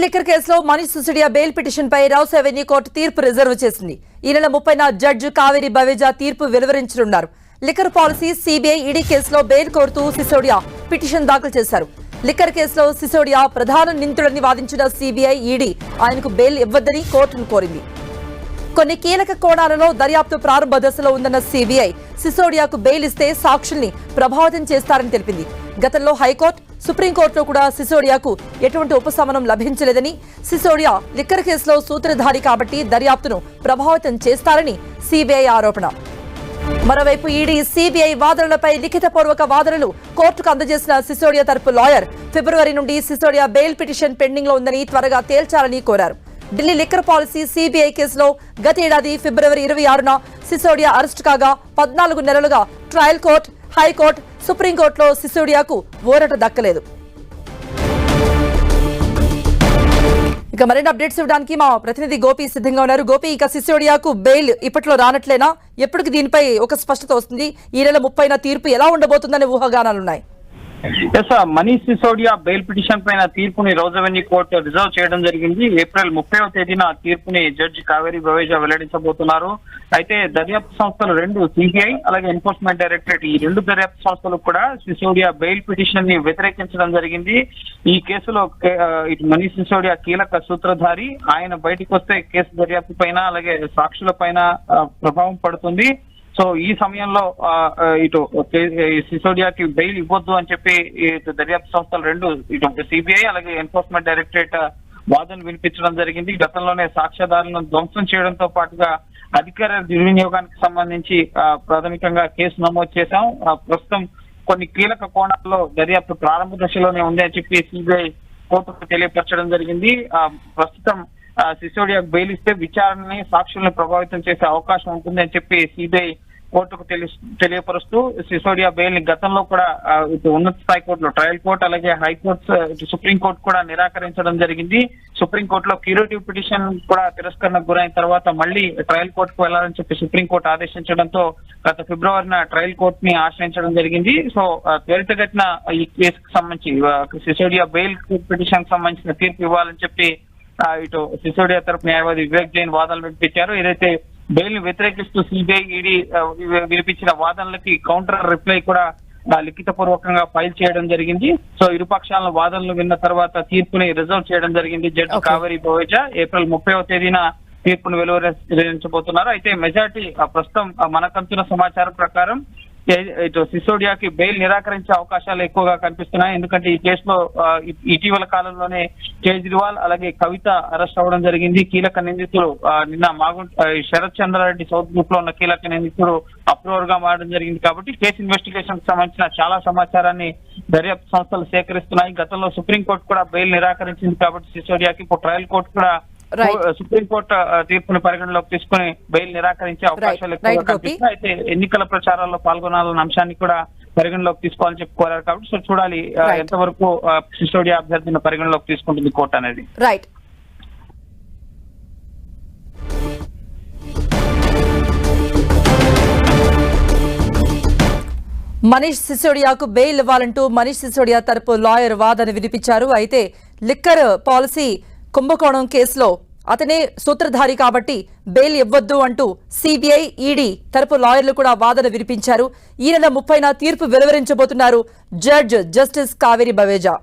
Liquor కేసులో Manish Sisodia bail petition పై Rouse Avenue court తీర్పు రిజర్వ్ చేసింది. ఈ నెల ముప్పైన జడ్జి కావేరి బవేజా తీర్పు వెలువరించనున్నారు. లిక్కర్ పాలసీ సిబిఐ ఈడీ కేసులో బెయిల్ కోరుతూ సిసోడియా పిటిషన్ దాఖలు చేశారు. లిక్కర్ కేసులో సిసోడియా ప్రధాన నిందితుడని వాదించిన సిబిఐ ఈడీ ఆయనకు బెయిల్ ఇవ్వద్దని కోర్టును కోరింది. కొన్ని కీలక కోణాలలో దర్యాప్తు ప్రారంభ దశలో ఉందన్న సిబిఐ సిసోడియాకు బెయిల్ ఇస్తే సాక్షుల్ని ప్రభావితం చేస్తారని తెలిపింది. గతంలో హైకోర్టు సుప్రీంకోర్టులో కూడా సిసోడియాకు ఎటువంటి ఉపశమనం లభించలేదని సిసోడియా లిక్కర్ కేసులో సూత్రధారి కాబట్టి దర్యాప్తును ప్రభావితం చేస్తారని సిబిఐ ఆరోపణ. మరోవైపు ఈడీ సిబిఐ వాదనలపై లిఖితపూర్వక వాదనలు కోర్టుకు అందజేసిన సిసోడియా తరపు లాయర్ ఫిబ్రవరి నుండి సిసోడియా బెయిల్ పిటిషన్ పెండింగ్లో ఉందని త్వరగా తేల్చాలని కోరారు. ఢిల్లీ లిక్కర్ పాలసీ సిబిఐ కేసులో గత ఏడాది ఫిబ్రవరి ఇరవై ఆరున సిసోడియా అరెస్టు కాగా పద్నాలుగు నెలలుగా ట్రయల్ కోర్టు హైకోర్టు సుప్రీంకోర్టులో సిసోడియాకు ఊరట దక్కలేదు. ఇక మరిన్ని అప్డేట్స్ ఇవ్వడానికి మా ప్రతినిధి గోపి సిద్ధంగా ఉన్నారు. గోపి ఇక సిసోడియాకు బెయిల్ ఇప్పట్లో రానట్లేనా? ఎప్పటికి దీనిపై ఒక స్పష్టత వస్తుంది. ఈ నెల ముప్పైన తీర్పు ఎలా ఉండబోతుందనే ఊహాగానాలున్నాయి. ఎస్ మనీష్ సిసోడియా బెయిల్ పిటిషన్ పైన తీర్పుని రోజవన్నీ కోర్టు రిజర్వ్ చేయడం జరిగింది. ఏప్రిల్ ముప్పైవ తేదీన తీర్పుని జడ్జి కావేరి బవేజా వెల్లడించబోతున్నారు. అయితే దర్యాప్తు సంస్థలు రెండు సిబిఐ అలాగే ఎన్ఫోర్స్మెంట్ డైరెక్టరేట్ ఈ రెండు దర్యాప్తు సంస్థలు కూడా సిసోడియా బెయిల్ పిటిషన్ని వ్యతిరేకించడం జరిగింది. ఈ కేసులో ఇటు మనీష్ సిసోడియా కీలక సూత్రధారి. ఆయన బయటకు వస్తే కేసు దర్యాప్తు పైన అలాగే సాక్షుల పైన ప్రభావం పడుతుంది. సో ఈ సమయంలో ఆ, ఇటు సిసోడియా కి సిసోడియాకి బెయిల్ ఇవ్వద్దు అని చెప్పి ఇటు దర్యాప్తు సంస్థలు రెండు ఇటు సిబిఐ అలాగే ఎన్ఫోర్స్మెంట్ డైరెక్టరేట్ వాదన వినిపించడం జరిగింది. గతంలోనే సాక్ష్యాధారులను ధ్వంసం చేయడంతో పాటుగా అధికార దుర్వినియోగానికి సంబంధించి ప్రాథమికంగా కేసు నమోదు చేశాం. ఆ, ప్రస్తుతం కొన్ని కీలక కోణాల్లో దర్యాప్తు ప్రారంభ దశలోనే ఉంది అని చెప్పి సిబిఐ కోర్టుకు తెలియపరచడం జరిగింది. ప్రస్తుతం సిసోడియాకు బెయిల్ ఇస్తే విచారణని సాక్షుల్ని ప్రభావితం చేసే అవకాశం ఉంటుంది అని చెప్పి సిబిఐ కోర్టుకు తెలియపరుస్తూ సిసోడియా బెయిల్ని గతంలో కూడా ఇటు ఉన్నత స్థాయి కోర్టులో ట్రయల్ కోర్టు అలాగే హైకోర్టు ఇటు సుప్రీం కోర్టు కూడా నిరాకరించడం జరిగింది. సుప్రీం కోర్టులో క్యూరేటివ్ పిటిషన్ కూడా తిరస్కరణకు గురైన తర్వాత మళ్ళీ ట్రయల్ కోర్టుకు వెళ్ళాలని చెప్పి సుప్రీం కోర్టు ఆదేశించడంతో గత ఫిబ్రవరిన ట్రయల్ కోర్టు ని ఆశ్రయించడం జరిగింది. సో ఆ, త్వరితగతిన ఈ కేసుకు సంబంధించి సిసోడియా బెయిల్ పిటిషన్కి సంబంధించిన తీర్పు ఇవ్వాలని చెప్పి ఇటు సిసోడియా తరపు న్యాయవాది వివేక్ జైన్ వాదనలు వినిపించారు. ఏదైతే బెయిల్ని వ్యతిరేకిస్తూ సిబిఐ ఈడీ వినిపించిన వాదనలకి కౌంటర్ రిప్లై కూడా ఆ, లిఖితపూర్వకంగా ఫైల్ చేయడం జరిగింది. సో ఇరుపక్షాల వాదనలు విన్న తర్వాత తీర్పుని రిజర్వ్ చేయడం జరిగింది. జడ్జి. కావేరి బోవేజా ఏప్రిల్ ముప్పైవ తేదీన తీర్పును వెలువరించబోతున్నారు. అయితే మెజార్టీ ప్రస్తుతం ఆ, మనకంతున్న సమాచారం ప్రకారం ఇటు సిసోడియాకి బెయిల్ నిరాకరించే అవకాశాలు ఎక్కువగా కనిపిస్తున్నాయి. ఎందుకంటే ఈ కేసులో ఇటీవల కాలంలోనే కేజ్రీవాల్ అలాగే కవిత అరెస్ట్ అవ్వడం జరిగింది. కీలక నిందితుడు నిన్న మాగు శరత్ చంద్రారెడ్డి సౌత్ గ్రూప్లో ఉన్న కీలక నిందితుడు అప్రూవర్గా మారడం జరిగింది కాబట్టి కేసు ఇన్వెస్టిగేషన్కి సంబంధించిన చాలా సమాచారాన్ని దర్యాప్తు సంస్థలు సేకరిస్తున్నాయి. గతంలో సుప్రీంకోర్టు కూడా బెయిల్ నిరాకరించింది కాబట్టి సిసోడియాకి. ఇప్పుడు ట్రయల్ కోర్టు కూడా సుప్రీంకోర్టు తీర్పుని పరిగణలోకి తీసుకుని బెయిల్ నిరాకరించే అవకాశాలు ఎక్కువగా. కనిపిస్తున్నాయి. అయితే ఎన్నికల ప్రచారాల్లో పాల్గొనాలన్న అంశాన్ని కూడా పరిగణలోకి తీసుకోవాలని చెప్పి కోరారు కాబట్టి సో చూడాలి. ఎంతవరకు సిసోడియా అభ్యర్థిని పరిగణలోకి తీసుకుంటుంది కోర్టు అనేది. రైట్ మనీష్ సిసోడియాకు బెయిల్ ఇవ్వాలంటూ మనీష్ సిసోడియా తరపు లాయర్ వాదన వినిపించారు. అయితే లిక్కర్ పాలసీ కుంభకోణం కేసులో అతనే సూత్రధారి కాబట్టి బెయిల్ ఇవ్వద్దు అంటూ సిబిఐ ఈడీ తరపు లాయర్లు కూడా వాదన వినిపించారు. ఈ నెల ముప్పైన తీర్పు వెలువరించబోతున్నారు జడ్జ్ జస్టిస్ కావేరి బవేజా.